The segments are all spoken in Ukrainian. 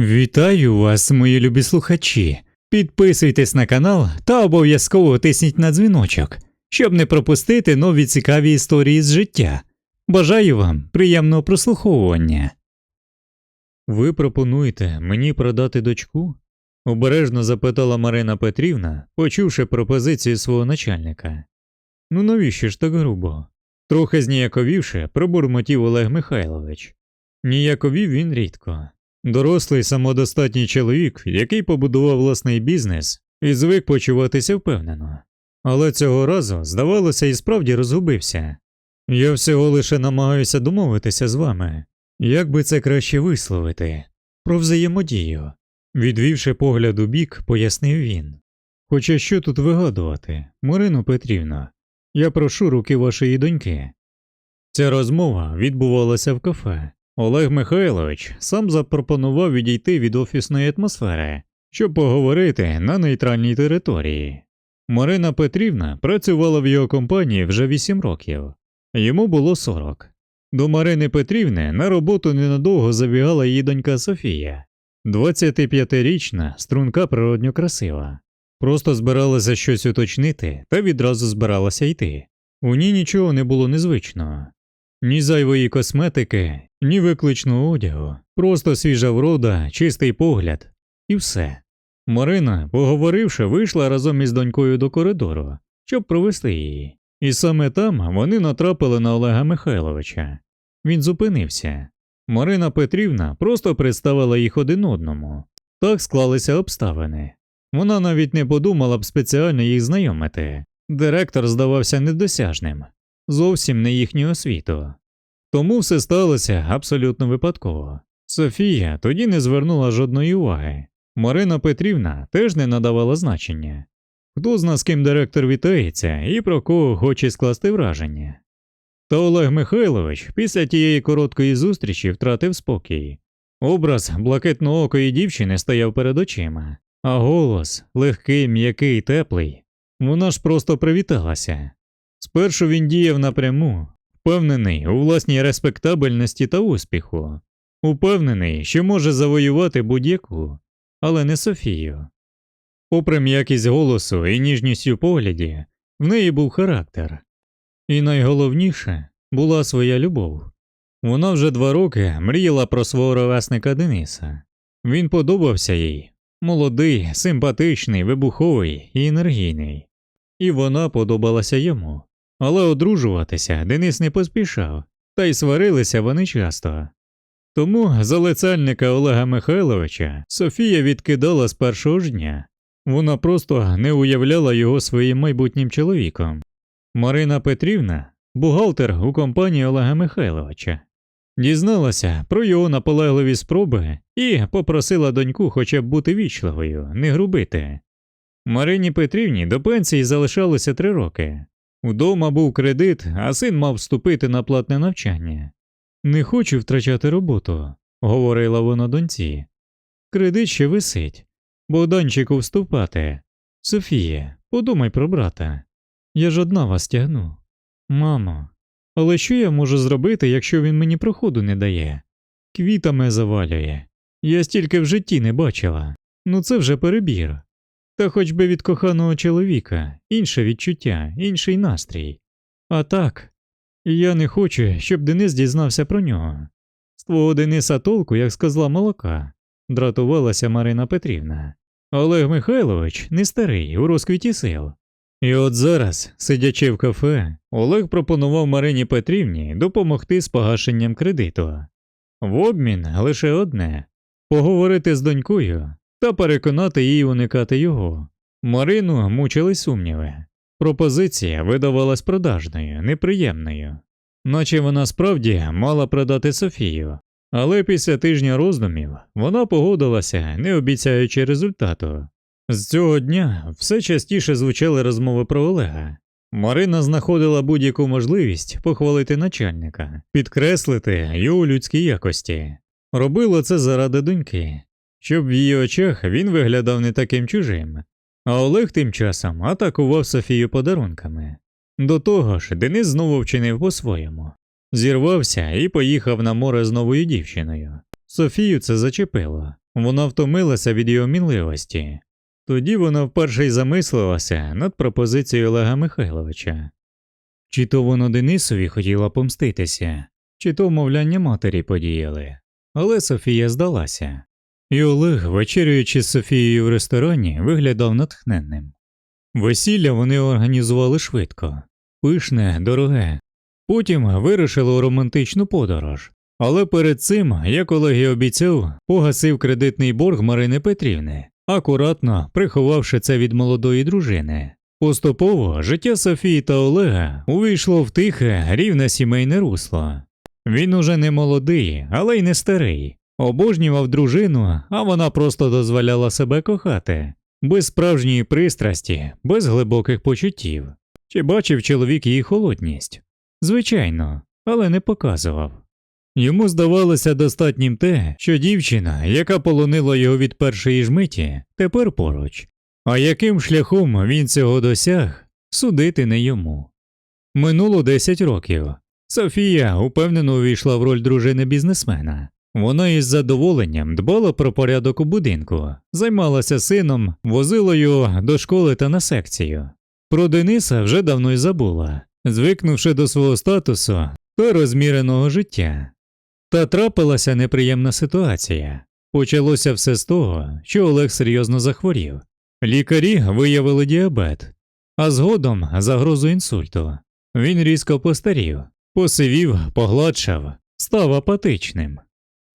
Вітаю вас, мої любі слухачі. Підписуйтесь на канал та обов'язково тисніть на дзвіночок, щоб не пропустити нові цікаві історії з життя. Бажаю вам приємного прослуховування. Ви пропонуєте мені продати дочку? обережно запитала Марина Петрівна, почувши пропозицію свого начальника. Ну навіщо ж так грубо? Трохи зніяковівши, пробурмотів Олег Михайлович. Ніяковів він рідко. Дорослий самодостатній чоловік, який побудував власний бізнес і звик почуватися впевнено. Але цього разу, здавалося, і справді розгубився. Я всього лише намагаюся домовитися з вами, як би це краще висловити, про взаємодію. Відвівши погляд у бік, пояснив він. Хоча що тут вигадувати, Марину Петрівна, я прошу руки вашої доньки. Ця розмова відбувалася в кафе. Олег Михайлович сам запропонував відійти від офісної атмосфери, щоб поговорити на нейтральній території. Марина Петрівна працювала в його компанії вже 8 років, йому було 40. До Марини Петрівни на роботу ненадовго забігала її донька Софія, 25-річна, струнка природньо красива. Просто збиралася щось уточнити та відразу збиралася йти. У ній нічого не було незвичного. Ні зайвої косметики, ні викличного одягу, просто свіжа врода, чистий погляд і все. Марина, поговоривши, вийшла разом із донькою до коридору, щоб провести її. І саме там вони натрапили на Олега Михайловича. Він зупинився. Марина Петрівна просто представила їх один одному. Так склалися обставини. Вона навіть не подумала б спеціально їх знайомити. Директор здавався недосяжним, зовсім не їхнього світу. Тому все сталося абсолютно випадково. Софія тоді не звернула жодної уваги. Марина Петрівна теж не надавала значення. Хто зна з ким директор вітається і про кого хоче скласти враження. Та Олег Михайлович після тієї короткої зустрічі втратив спокій. Образ блакитноокої дівчини стояв перед очима, а голос легкий, м'який, теплий. Вона ж просто привіталася. Спершу він діяв напряму, впевнений у власній респектабельності та успіху, упевнений, що може завоювати будь-яку, але не Софію. Попри м'якість голосу і ніжність у погляді, в неї був характер. І найголовніше була своя любов. Вона вже два роки мріяла про свого ровесника Дениса. Він подобався їй молодий, симпатичний, вибуховий і енергійний. І вона подобалася йому. Але одружуватися Денис не поспішав, та й сварилися вони часто. Тому залицяльника Олега Михайловича Софія відкидала з першого ж дня. Вона просто не уявляла його своїм майбутнім чоловіком. Марина Петрівна, бухгалтер у компанії Олега Михайловича, дізналася про його наполегливі спроби і попросила доньку хоча б бути вічливою, не грубити. Марині Петрівні до пенсії залишалося три роки. Удома був кредит, а син мав вступити на платне навчання. Не хочу втрачати роботу, говорила вона доньці. Кредит ще висить. Богданчику вступати. Софія, подумай про брата. Я ж одна вас тягну. Мамо, але що я можу зробити, якщо він мені проходу не дає? Квітами завалює. Я стільки в житті не бачила. Ну це вже перебір. Та хоч би від коханого чоловіка, інше відчуття, інший настрій. А так, я не хочу, щоб Денис дізнався про нього. З твого Дениса толку, як з козла молока, дратувалася Марина Петрівна. Олег Михайлович не старий, у розквіті сил. І от зараз, сидячи в кафе, Олег пропонував Марині Петрівні допомогти з погашенням кредиту. В обмін лише одне поговорити з донькою та переконати її уникати його. Марину мучили сумніви. Пропозиція видавалась продажною, неприємною, наче вона справді мала продати Софію, але після тижня роздумів вона погодилася, не обіцяючи результату. З цього дня все частіше звучали розмови про Олега. Марина знаходила будь-яку можливість похвалити начальника, підкреслити його людські якості. Робила це заради доньки, щоб в її очах він виглядав не таким чужим. А Олег тим часом атакував Софію подарунками. До того ж, Денис знову вчинив по-своєму. Зірвався і поїхав на море з новою дівчиною. Софію це зачепило. Вона втомилася від його мінливості. Тоді вона вперше й замислилася над пропозицією Олега Михайловича. Чи то воно Денисові хотіла помститися, чи то вмовляння матері подіяли. Але Софія здалася. І Олег, вечерюючи з Софією в ресторані, виглядав натхненним. Весілля вони організували швидко, пишне, дороге. Потім вирушили у романтичну подорож. Але перед цим, як Олег і обіцяв, погасив кредитний борг Марини Петрівни, акуратно приховавши це від молодої дружини. Поступово життя Софії та Олега увійшло в тихе, рівне сімейне русло. Він уже не молодий, але й не старий. Обожнював дружину, а вона просто дозволяла себе кохати, без справжньої пристрасті, без глибоких почуттів. Чи бачив чоловік її холодність? Звичайно, але не показував. Йому здавалося достатнім те, що дівчина, яка полонила його від першої ж миті, тепер поруч. А яким шляхом він цього досяг, судити не йому. Минуло 10 років. Софія упевнено увійшла в роль дружини бізнесмена. Вона із задоволенням дбала про порядок у будинку, займалася сином, возила його до школи та на секцію. Про Дениса вже давно й забула, звикнувши до свого статусу та розміреного життя. Та трапилася неприємна ситуація. Почалося все з того, що Олег серйозно захворів. Лікарі виявили діабет, а згодом загрозу інсульту. Він різко постарів, посивів, погладшав, став апатичним.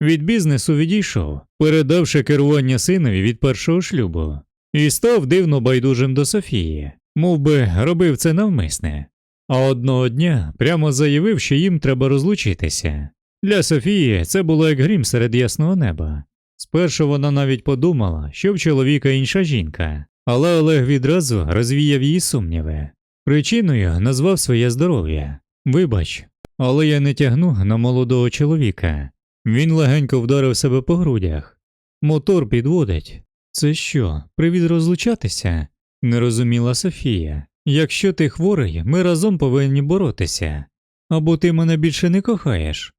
Від бізнесу відійшов, передавши керування синові від першого шлюбу, і став дивно байдужим до Софії, мов би робив це навмисне. А одного дня прямо заявив, що їм треба розлучитися. Для Софії це було як грім серед ясного неба. Спершу вона навіть подумала, що в чоловіка інша жінка, але Олег відразу розвіяв її сумніви. Причиною назвав своє здоров'я. Вибач, але я не тягну на молодого чоловіка. Він легенько вдарив себе по грудях. Мотор підводить. Це що, привід розлучатися? не розуміла Софія. Якщо ти хворий, ми разом повинні боротися. Або ти мене більше не кохаєш?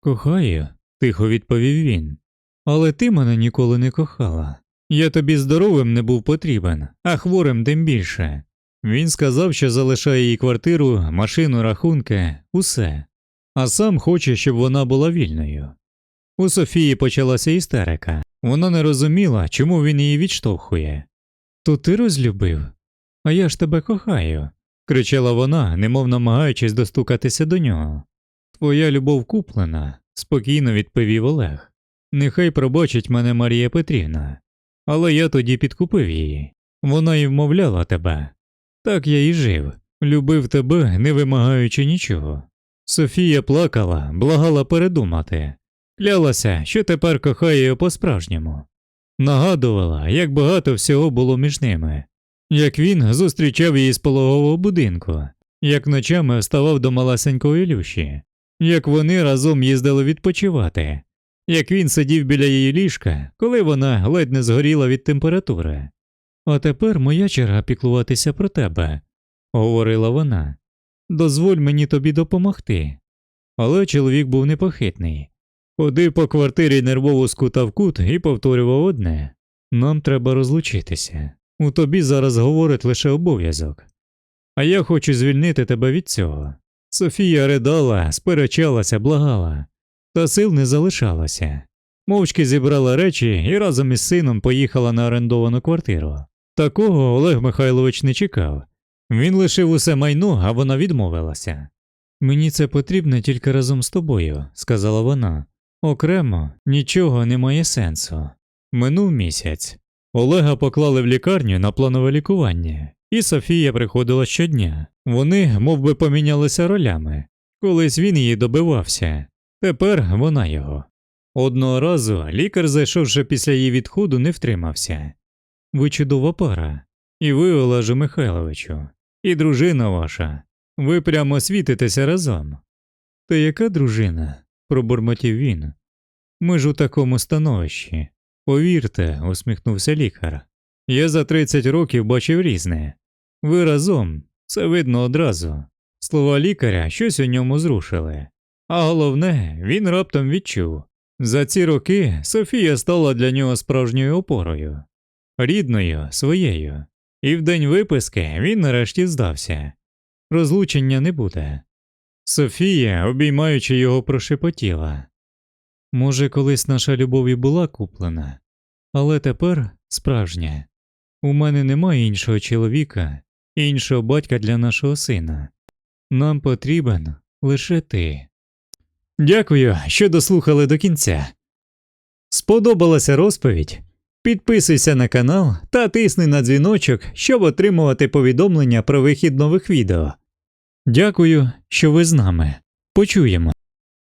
Кохаю, тихо відповів він. Але ти мене ніколи не кохала. Я тобі здоровим не був потрібен, а хворим тим більше. Він сказав, що залишає їй квартиру, машину, рахунки, усе, а сам хоче, щоб вона була вільною. У Софії почалася істерика. Вона не розуміла, чому він її відштовхує. То ти розлюбив? А я ж тебе кохаю, кричала вона, немов намагаючись достукатися до нього. Твоя любов куплена, спокійно відповів Олег. Нехай пробачить мене Марія Петрівна, але я тоді підкупив її. Вона й вмовляла тебе. Так я і жив, любив тебе, не вимагаючи нічого. Софія плакала, благала передумати, клялася, що тепер кохає його по-справжньому. Нагадувала, як багато всього було між ними, як він зустрічав її з пологового будинку, як ночами вставав до малесенької Люші, як вони разом їздили відпочивати, як він сидів біля її ліжка, коли вона ледь не згоріла від температури. А тепер моя черга піклуватися про тебе, говорила вона. Дозволь мені тобі допомогти. Але чоловік був непохитний. Ходив по квартирі нервово скутав кут і повторював одне нам треба розлучитися. У тобі зараз говорить лише обов'язок. А я хочу звільнити тебе від цього. Софія ридала, сперечалася, благала, та сил не залишалося. Мовчки зібрала речі і разом із сином поїхала на орендовану квартиру. Такого Олег Михайлович не чекав. Він лишив усе майно, а вона відмовилася. Мені це потрібно тільки разом з тобою, сказала вона. Окремо нічого не має сенсу. Минув місяць. Олега поклали в лікарню на планове лікування, і Софія приходила щодня. Вони мов би, помінялися ролями. Колись він її добивався, тепер вона його. Одного разу лікар, зайшовши після її відходу, не втримався. Ви чудова пара, і ви, Олеже Михайловичу, і дружина ваша. Ви прямо світитеся разом. Та яка дружина? Пробурмотів він. Ми ж у такому становищі. Повірте, усміхнувся лікар. Я за 30 років бачив різне. Ви разом, це видно одразу. Слова лікаря щось у ньому зрушили. А головне, він раптом відчув За ці роки Софія стала для нього справжньою опорою, рідною, своєю, і в день виписки він нарешті здався. Розлучення не буде. Софія, обіймаючи його, прошепотіла. Може, колись наша любов і була куплена, але тепер справжня. У мене немає іншого чоловіка, іншого батька для нашого сина. Нам потрібен лише ти. Дякую, що дослухали до кінця. Сподобалася розповідь? Підписуйся на канал та тисни на дзвіночок, щоб отримувати повідомлення про вихід нових відео. Дякую, що ви з нами. Почуємо.